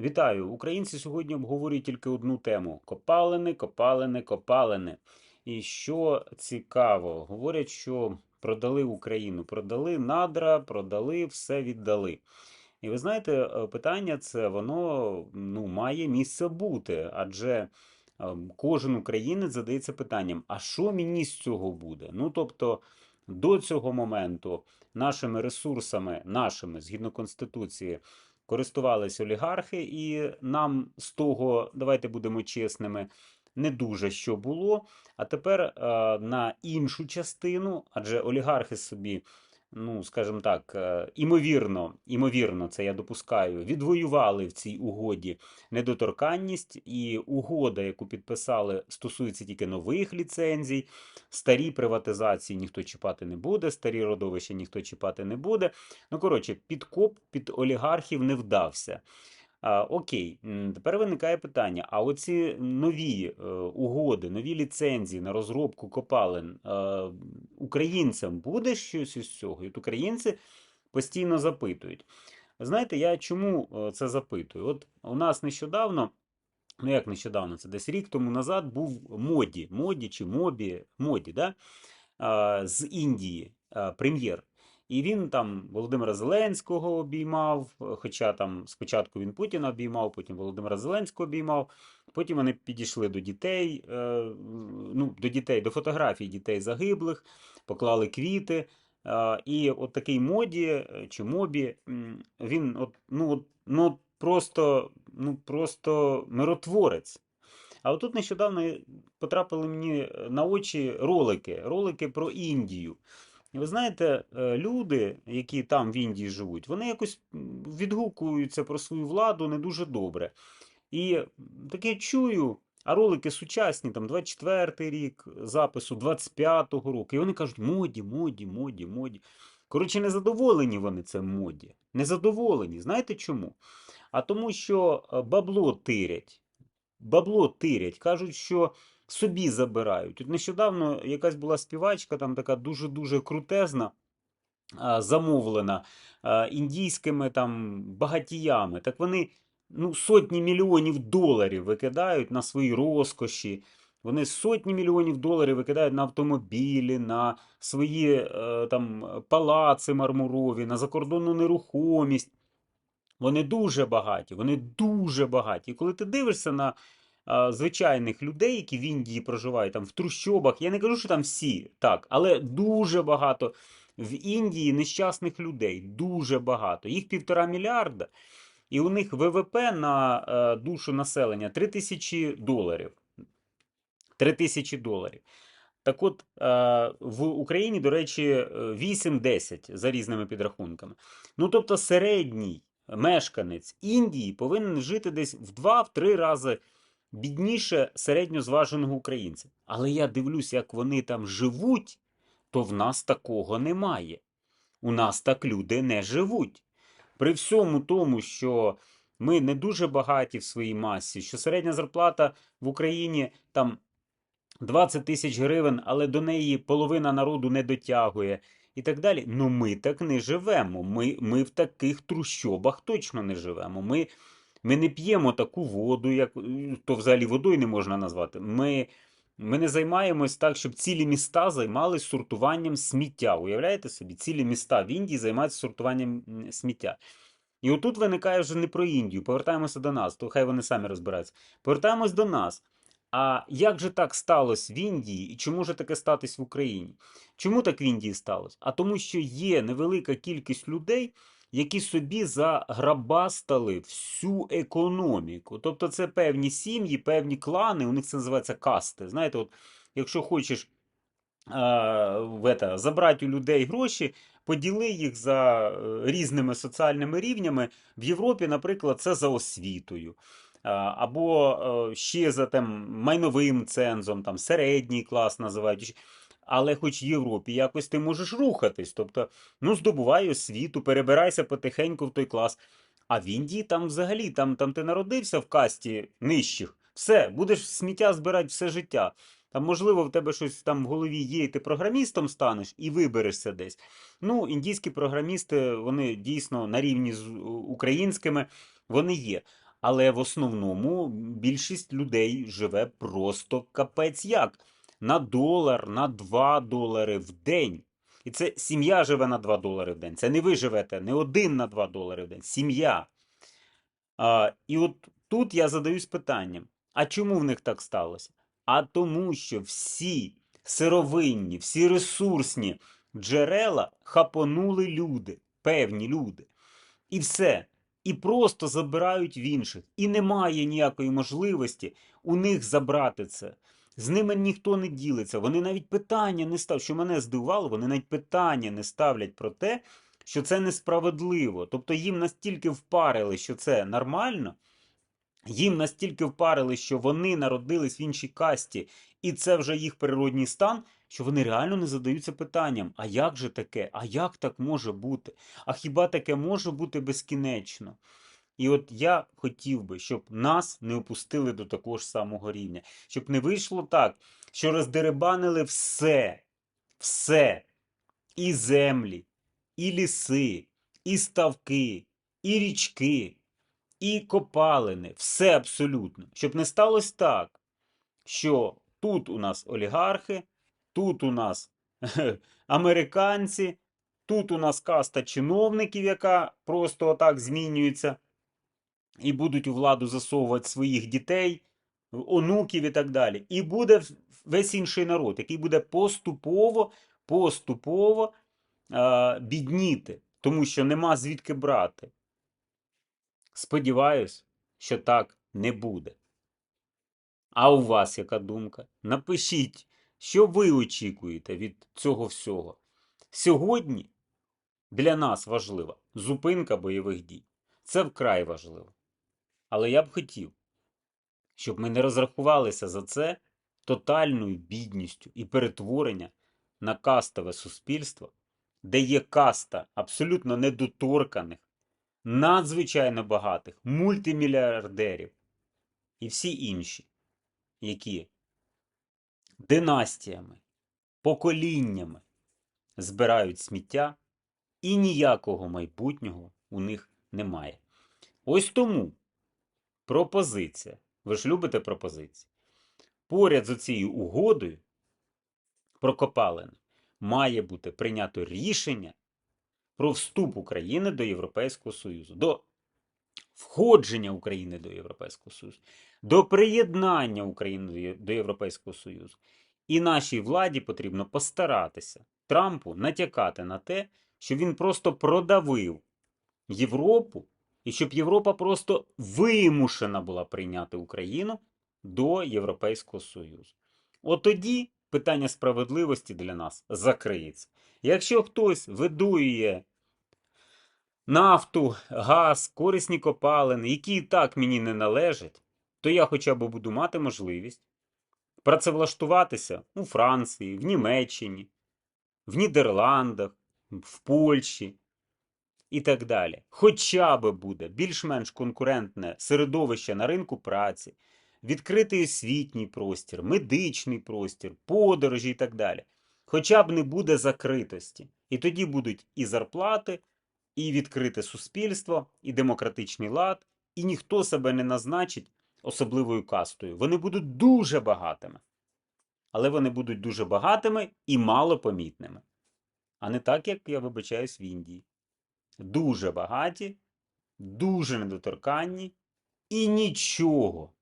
Вітаю! Українці сьогодні обговорюють тільки одну тему: копалини, копалини, копалини. І що цікаво, говорять, що продали Україну, продали надра, продали, все віддали. І ви знаєте, е, питання це воно ну, має місце бути, адже ем, кожен українець задається питанням: а що мені з цього буде? Ну тобто до цього моменту нашими ресурсами, нашими згідно Конституції, користувались олігархи, і нам з того, давайте будемо чесними, не дуже що було. А тепер е, на іншу частину, адже олігархи собі ну, скажімо так, е, імовірно, імовірно, це я допускаю, відвоювали в цій угоді недоторканність, і угода, яку підписали, стосується тільки нових ліцензій. Старі приватизації ніхто чіпати не буде, старі родовища ніхто чіпати не буде. Ну, коротше, підкоп під олігархів не вдався. Окей, тепер виникає питання: а оці нові е, угоди, нові ліцензії на розробку копалин е, українцям буде щось із цього? І от українці постійно запитують. Знаєте, я чому е, це запитую? От у нас нещодавно, ну як нещодавно, це десь рік тому назад був моді, моді чи мобі, моді, да? з Індії прем'єр. І він там Володимира Зеленського обіймав, хоча там спочатку він Путіна обіймав, потім Володимира Зеленського обіймав. Потім вони підійшли до дітей, е, ну, до дітей, до фотографій дітей загиблих, поклали квіти. Е, і от такий моді е, чи мобі, він от, ну, ну, просто, ну, просто миротворець. А отут нещодавно потрапили мені на очі ролики, ролики про Індію. Ви знаєте, е, люди, які там в Індії живуть, вони якось відгукуються про свою владу не дуже добре. І таке чую, а ролики сучасні, там 24-й рік запису, 25-го року. І вони кажуть, моді, моді, моді, моді. Коротше, незадоволені вони цим моді. Незадоволені. Знаєте чому? А тому, що е, бабло тирять. Бабло тирять. Кажуть, що собі забирають. От нещодавно якась була співачка, там така дуже-дуже крутезна, замовлена індійськими там багатіями. Так вони ну, сотні мільйонів доларів викидають на свої розкоші. Вони сотні мільйонів доларів викидають на автомобілі, на свої е, там палаци мармурові, на закордонну нерухомість. Вони дуже багаті, вони дуже багаті. І коли ти дивишся на звичайних людей, які в Індії проживають там в трущобах. Я не кажу, що там всі так, але дуже багато в Індії нещасних людей. Дуже багато. Їх півтора мільярда. І у них ВВП на е, душу населення 3 тисячі доларів. 3 тисячі доларів. Так от, е, в Україні, до речі, 8-10 за різними підрахунками. Ну, тобто, середній мешканець Індії повинен жити десь в 2-3 рази бідніше середньозваженого українця. Але я дивлюсь, як вони там живуть, то в нас такого немає. У нас так люди не живуть. При всьому тому, що ми не дуже багаті в своїй масі, що середня зарплата в Україні там 20 тисяч гривень, але до неї половина народу не дотягує. І так далі. Ну ми так не живемо. Ми ми в таких трущобах точно не живемо. Ми ми не п'ємо таку воду, як то взагалі водою не можна назвати. Ми ми не займаємось так, щоб цілі міста займалися сортуванням сміття. Уявляєте собі, цілі міста в Індії займаються сортуванням сміття. І отут виникає вже не про Індію. Повертаємося до нас, то хай вони самі розбираються. Повертаємось до нас. А як же так сталося в Індії і чому ж таке статись в Україні? Чому так в Індії сталося? А тому, що є невелика кількість людей які собі заграбастали всю економіку. Тобто це певні сім'ї, певні клани, у них це називається касти. Знаєте, от якщо хочеш а, в это, забрати у людей гроші, поділи їх за е, різними соціальними рівнями. В Європі, наприклад, це за освітою. Або е, ще за там, майновим цензом, там середній клас називають але хоч в Європі якось ти можеш рухатись. Тобто, ну, здобувай освіту, перебирайся потихеньку в той клас. А в Індії там взагалі, там там ти народився в касті нижчих, все, будеш сміття збирати все життя. Там, можливо, в тебе щось там в голові є, і ти програмістом станеш і виберешся десь. Ну, індійські програмісти, вони дійсно на рівні з українськими, вони є. Але в основному більшість людей живе просто капець як. На долар, на 2 долари в день. І це сім'я живе на 2 долари в день. Це не ви живете не один на 2 долари в день. Сім'я. А, і от тут я задаюсь питанням: а чому в них так сталося? А тому, що всі сировинні, всі ресурсні джерела хапонули люди, певні люди. І все. І просто забирають в інших. І немає ніякої можливості у них забрати це. З ними ніхто не ділиться. Вони навіть питання не ставлять. Що мене здивувало, вони навіть питання не ставлять про те, що це несправедливо. Тобто їм настільки впарили, що це нормально, їм настільки впарили, що вони народились в іншій касті, і це вже їх природній стан, що вони реально не задаються питанням: а як же таке? А як так може бути? А хіба таке може бути безкінечно? І от я хотів би, щоб нас не опустили до такого ж самого рівня, щоб не вийшло так, що роздеребанили все, все, і землі, і ліси, і ставки, і річки, і копалини, все абсолютно. Щоб не сталося так, що тут у нас олігархи, тут у нас американці, тут у нас каста чиновників, яка просто отак змінюється, і будуть у владу засовувати своїх дітей, онуків і так далі. І буде весь інший народ, який буде поступово, поступово е, бідніти, тому що нема звідки брати. Сподіваюсь, що так не буде. А у вас яка думка? Напишіть, що ви очікуєте від цього всього. Сьогодні для нас важлива зупинка бойових дій. Це вкрай важливо. Але я б хотів, щоб ми не розрахувалися за це тотальною бідністю і перетворення на кастове суспільство, де є каста абсолютно недоторканих, надзвичайно багатих, мультимільярдерів і всі інші, які династіями, поколіннями збирають сміття, і ніякого майбутнього у них немає. Ось тому пропозиція. Ви ж любите пропозиції. Поряд з цією угодою про копалини має бути прийнято рішення про вступ України до Європейського Союзу, до входження України до Європейського Союзу, до приєднання України до Європейського Союзу. І нашій владі потрібно постаратися Трампу натякати на те, що він просто продавив Європу, і щоб Європа просто вимушена була прийняти Україну до Європейського Союзу. От тоді питання справедливості для нас закриється. Якщо хтось видує нафту, газ, корисні копалини, які і так мені не належать, то я хоча б буду мати можливість працевлаштуватися у Франції, в Німеччині, в Нідерландах, в Польщі і так далі. Хоча б буде більш-менш конкурентне середовище на ринку праці, відкритий освітній простір, медичний простір, подорожі і так далі. Хоча б не буде закритості. І тоді будуть і зарплати, і відкрите суспільство, і демократичний лад, і ніхто себе не назначить особливою кастою. Вони будуть дуже багатими. Але вони будуть дуже багатими і малопомітними. А не так, як я вибачаюсь в Індії. Дуже багаті, дуже недоторканні і нічого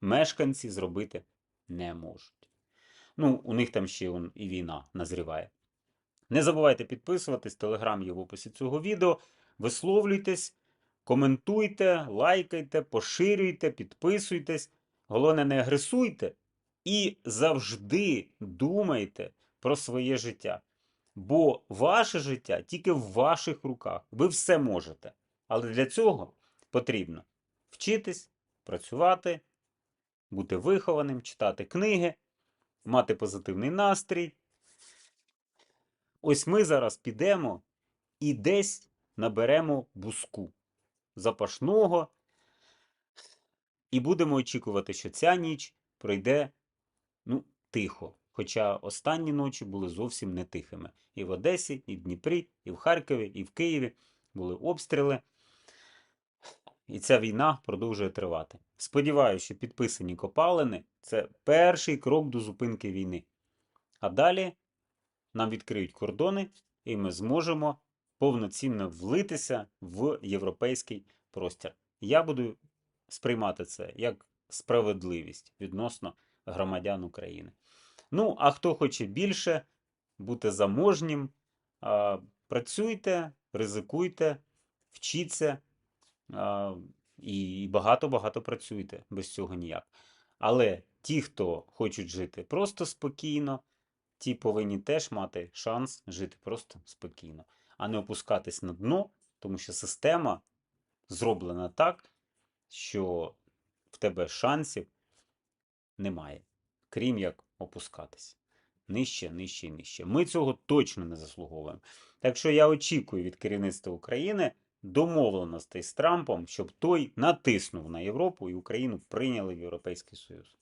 мешканці зробити не можуть. Ну, у них там ще і війна назріває. Не забувайте підписуватись, телеграм є в описі цього відео. Висловлюйтесь, коментуйте, лайкайте, поширюйте, підписуйтесь. Головне, не агресуйте і завжди думайте про своє життя. Бо ваше життя тільки в ваших руках. Ви все можете. Але для цього потрібно вчитись, працювати, бути вихованим, читати книги, мати позитивний настрій. Ось ми зараз підемо і десь наберемо буску запашного, і будемо очікувати, що ця ніч пройде ну, тихо. Хоча останні ночі були зовсім не тихими. І в Одесі, і в Дніпрі, і в Харкові, і в Києві були обстріли. І ця війна продовжує тривати. Сподіваюся, що підписані копалини це перший крок до зупинки війни. А далі нам відкриють кордони, і ми зможемо повноцінно влитися в європейський простір. Я буду сприймати це як справедливість відносно громадян України. Ну, а хто хоче більше бути заможнім, працюйте, ризикуйте, вчіться і багато-багато працюйте. Без цього ніяк. Але ті, хто хочуть жити просто спокійно, ті повинні теж мати шанс жити просто спокійно, а не опускатись на дно, тому що система зроблена так, що в тебе шансів немає, крім як опускатись. Нижче, нижче нижче. Ми цього точно не заслуговуємо. Так що я очікую від керівництва України домовленостей з Трампом, щоб той натиснув на Європу і Україну прийняли в Європейський Союз.